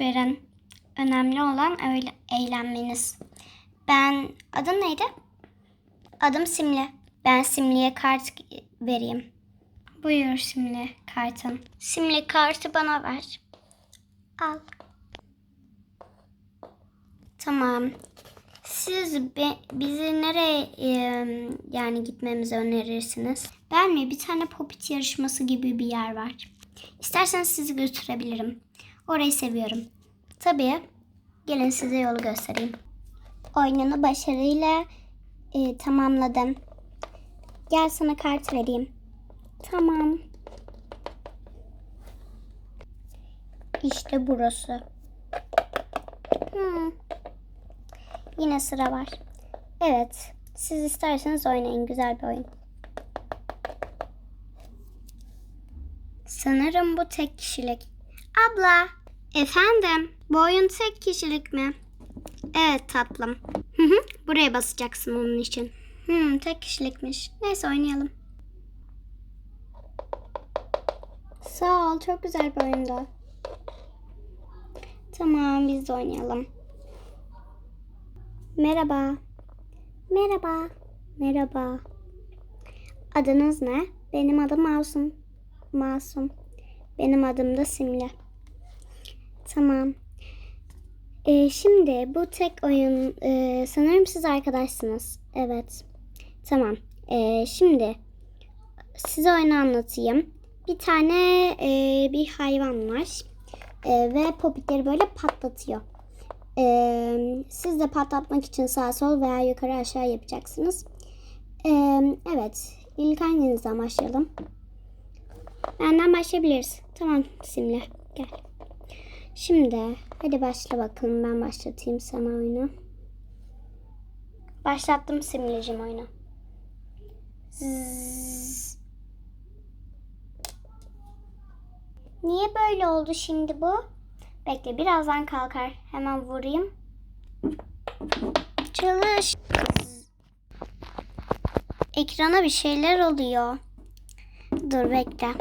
verin. Önemli olan öyle eğlenmeniz. Ben adın neydi? Adım Simli. Ben Simli'ye kart vereyim. Buyur Simli kartın. Simli kartı bana ver. Al. Tamam. Siz be- bizi nereye e, yani gitmemizi önerirsiniz? Ben mi? Bir tane popit yarışması gibi bir yer var. İsterseniz sizi götürebilirim. Orayı seviyorum. Tabii. Gelin size yolu göstereyim. Oyununu başarıyla e, tamamladın. Gel sana kart vereyim. Tamam. İşte burası. Hmm. Yine sıra var. Evet. Siz isterseniz oynayın. Güzel bir oyun. Sanırım bu tek kişilik. Abla. Efendim. Bu oyun tek kişilik mi? Evet tatlım. Buraya basacaksın onun için. Hmm, tek kişilikmiş. Neyse oynayalım. Sağ ol. Çok güzel bir oyundu. Tamam biz de oynayalım. Merhaba. Merhaba. Merhaba. Adınız ne? Benim adım Masum. Masum. Benim adım da Simle. Tamam. Ee, şimdi bu tek oyun e, sanırım siz arkadaşsınız. Evet. Tamam. Ee, şimdi size oyunu anlatayım. Bir tane e, bir hayvan var. E, ve popitleri böyle patlatıyor. Ee, siz de patlatmak için sağ sol veya yukarı aşağı yapacaksınız. Ee, evet. İlk hanginizden başlayalım? Benden başlayabiliriz. Tamam Simle. Gel. Şimdi hadi başla bakalım. Ben başlatayım sana oyunu. Başlattım Simle'cim oyunu. Zzz. Niye böyle oldu şimdi bu? Bekle birazdan kalkar. Hemen vurayım. Çalış. Ekrana bir şeyler oluyor. Dur bekle.